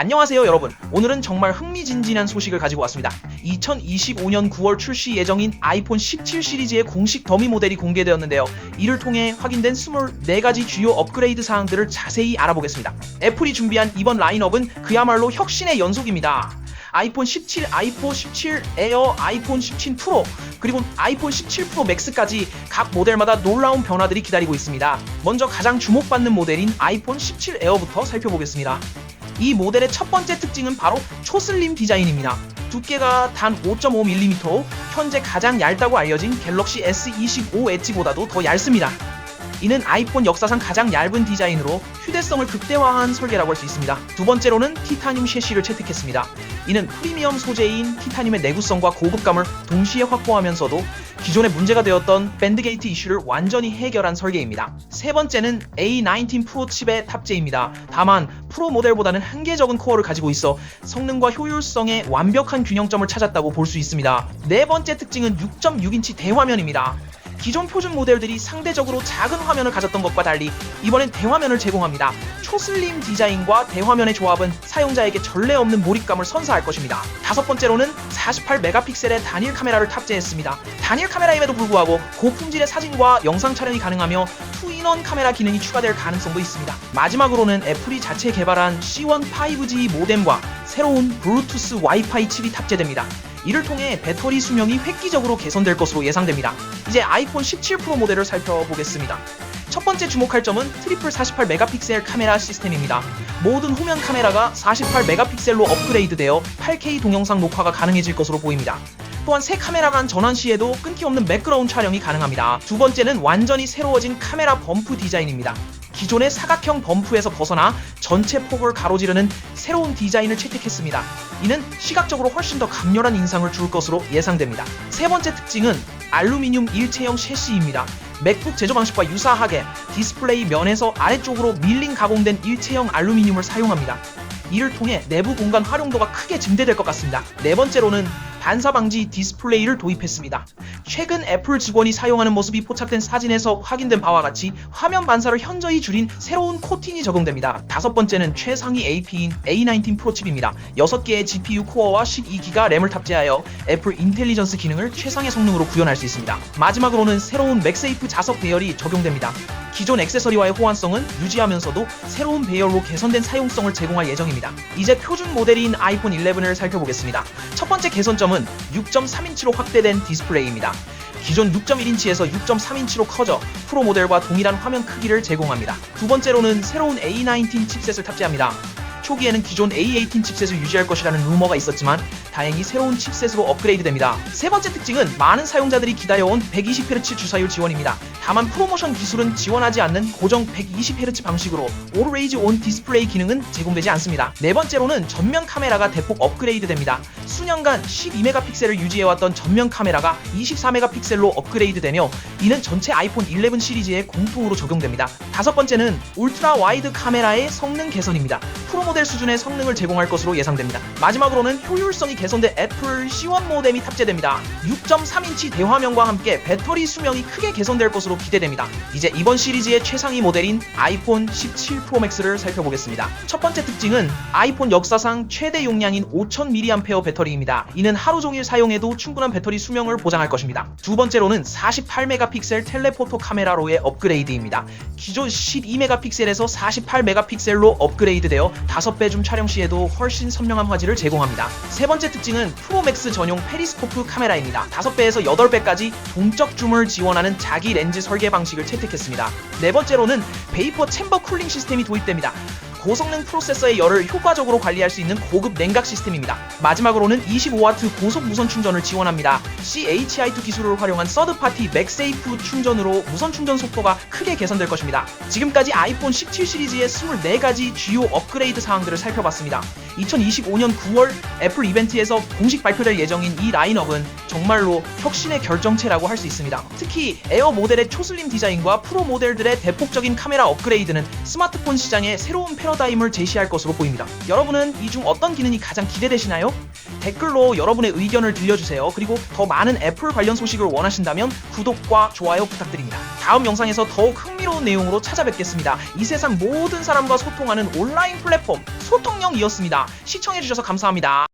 안녕하세요 여러분. 오늘은 정말 흥미진진한 소식을 가지고 왔습니다. 2025년 9월 출시 예정인 아이폰 17 시리즈의 공식 더미 모델이 공개되었는데요. 이를 통해 확인된 24가지 주요 업그레이드 사항들을 자세히 알아보겠습니다. 애플이 준비한 이번 라인업은 그야말로 혁신의 연속입니다. 아이폰 17, 아이폰 17 에어, 아이폰 17 프로, 그리고 아이폰 17 프로 맥스까지 각 모델마다 놀라운 변화들이 기다리고 있습니다. 먼저 가장 주목받는 모델인 아이폰 17 에어부터 살펴보겠습니다. 이 모델의 첫 번째 특징은 바로 초슬림 디자인입니다. 두께가 단 5.5mm, 현재 가장 얇다고 알려진 갤럭시 S25 엣지보다도 더 얇습니다. 이는 아이폰 역사상 가장 얇은 디자인으로 휴대성을 극대화한 설계라고 할 수 있습니다. 두 번째로는 티타늄 셰시를 채택했습니다. 이는 프리미엄 소재인 티타늄의 내구성과 고급감을 동시에 확보하면서도 기존에 문제가 되었던 밴드게이트 이슈를 완전히 해결한 설계입니다. 세 번째는 A19 프로 칩의 탑재입니다. 다만 프로 모델보다는 한계적인 코어를 가지고 있어 성능과 효율성의 완벽한 균형점을 찾았다고 볼 수 있습니다. 네 번째 특징은 6.6인치 대화면입니다. 기존 표준 모델들이 상대적으로 작은 화면을 가졌던 것과 달리 이번엔 대화면을 제공합니다. 초슬림 디자인과 대화면의 조합은 사용자에게 전례 없는 몰입감을 선사할 것입니다. 다섯 번째로는 48메가픽셀의 단일 카메라를 탑재했습니다. 단일 카메라임에도 불구하고 고품질의 사진과 영상 촬영이 가능하며 투인원 카메라 기능이 추가될 가능성도 있습니다. 마지막으로는 애플이 자체 개발한 C1 5G 모뎀과 새로운 블루투스 와이파이 칩이 탑재됩니다. 이를 통해 배터리 수명이 획기적으로 개선될 것으로 예상됩니다. 이제 아이폰 17 프로 모델을 살펴보겠습니다. 첫 번째 주목할 점은 트리플 48 메가픽셀 카메라 시스템입니다. 모든 후면 카메라가 48 메가픽셀로 업그레이드되어 8K 동영상 녹화가 가능해질 것으로 보입니다. 또한 새 카메라 간 전환 시에도 끊김없는 매끄러운 촬영이 가능합니다. 두 번째는 완전히 새로워진 카메라 범프 디자인입니다. 기존의 사각형 범프에서 벗어나 전체 폭을 가로지르는 새로운 디자인을 채택했습니다. 이는 시각적으로 훨씬 더 강렬한 인상을 줄 것으로 예상됩니다. 세 번째 특징은 알루미늄 일체형 셰시입니다. 맥북 제조 방식과 유사하게 디스플레이 면에서 아래쪽으로 밀링 가공된 일체형 알루미늄을 사용합니다. 이를 통해 내부 공간 활용도가 크게 증대될 것 같습니다. 네 번째로는 반사 방지 디스플레이를 도입했습니다. 최근 애플 직원이 사용하는 모습이 포착된 사진에서 확인된 바와 같이 화면 반사를 현저히 줄인 새로운 코팅이 적용됩니다. 다섯 번째는 최상위 AP인 A19 프로 칩입니다. 6개의 GPU 코어와 12기가 램을 탑재하여 애플 인텔리전스 기능을 최상의 성능으로 구현할 수 있습니다. 마지막으로는 새로운 맥세이프 자석 배열이 적용됩니다. 기존 액세서리와의 호환성은 유지하면서도 새로운 배열로 개선된 사용성을 제공할 예정입니다. 이제 표준 모델인 아이폰 11을 살펴보겠습니다. 첫 번째 개선점은 6.3인치로 확대된 디스플레이입니다. 기존 6.1인치에서 6.3인치로 커져 프로 모델과 동일한 화면 크기를 제공합니다. 두 번째로는 새로운 A19 칩셋을 탑재합니다. 초기에는 기존 A18 칩셋을 유지할 것이라는 루머가 있었지만 다행히 새로운 칩셋으로 업그레이드됩니다. 세 번째 특징은 많은 사용자들이 기다려온 120Hz 주사율 지원입니다. 다만 프로모션 기술은 지원하지 않는 고정 120Hz 방식으로 Always 디스플레이 기능은 제공되지 않습니다. 네 번째로는 전면 카메라가 대폭 업그레이드됩니다. 수년간 12메가픽셀을 유지해왔던 전면 카메라가 24메가픽셀로 업그레이드되며 이는 전체 아이폰 11 시리즈에 공통으로 적용됩니다. 다섯 번째는 울트라 와이드 카메라의 성능 개선입니다. 프로 모델 수준의 성능을 제공할 것으로 예상됩니다. 마지막으로는 효율성이 개선된 애플 C1 모뎀이 탑재됩니다. 6.3인치 대화면과 함께 배터리 수명이 크게 개선될 것으로 기대됩니다. 이제 이번 시리즈의 최상위 모델인 아이폰 17 프로 맥스를 살펴보겠습니다. 첫 번째 특징은 아이폰 역사상 최대 용량인 5000mAh 배터리입니다. 이는 하루 종일 사용해도 충분한 배터리 수명을 보장할 것입니다. 두 번째로는 48메가픽셀 텔레포토 카메라로의 업그레이드입니다. 기존 12메가픽셀에서 48메가픽셀로 업그레이드되어 5 배줌 촬영 시에도 훨씬 선명한 화질을 제공합니다. 세 번째 특징은 프로맥스 전용 페리스코프 카메라입니다. 5배에서 8배까지 동적 줌을 지원하는 자기 렌즈 설계 방식을 채택했습니다. 네 번째로는 베이퍼 챔버 쿨링 시스템이 도입됩니다. 고성능 프로세서의 열을 효과적으로 관리할 수 있는 고급 냉각 시스템입니다. 마지막으로는 25W 고속 무선 충전을 지원합니다. CHI2 기술을 활용한 서드파티 맥세이프 충전으로 무선 충전 속도가 크게 개선될 것입니다. 지금까지 아이폰 17 시리즈의 24가지 주요 업그레이드 사항들을 살펴봤습니다. 2025년 9월 애플 이벤트에서 공식 발표될 예정인 이 라인업은 정말로 혁신의 결정체라고 할 수 있습니다. 특히 에어 모델의 초슬림 디자인과 프로 모델들의 대폭적인 카메라 업그레이드는 스마트폰 시장의 새로운 패러다임을 제시할 것으로 보입니다. 여러분은 이 중 어떤 기능이 가장 기대되시나요? 댓글로 여러분의 의견을 들려주세요. 그리고 더 많은 애플 관련 소식을 원하신다면 구독과 좋아요 부탁드립니다. 다음 영상에서 더욱 흥미로운 내용으로 찾아뵙겠습니다. 이 세상 모든 사람과 소통하는 온라인 플랫폼 소통령이었습니다. 시청해주셔서 감사합니다.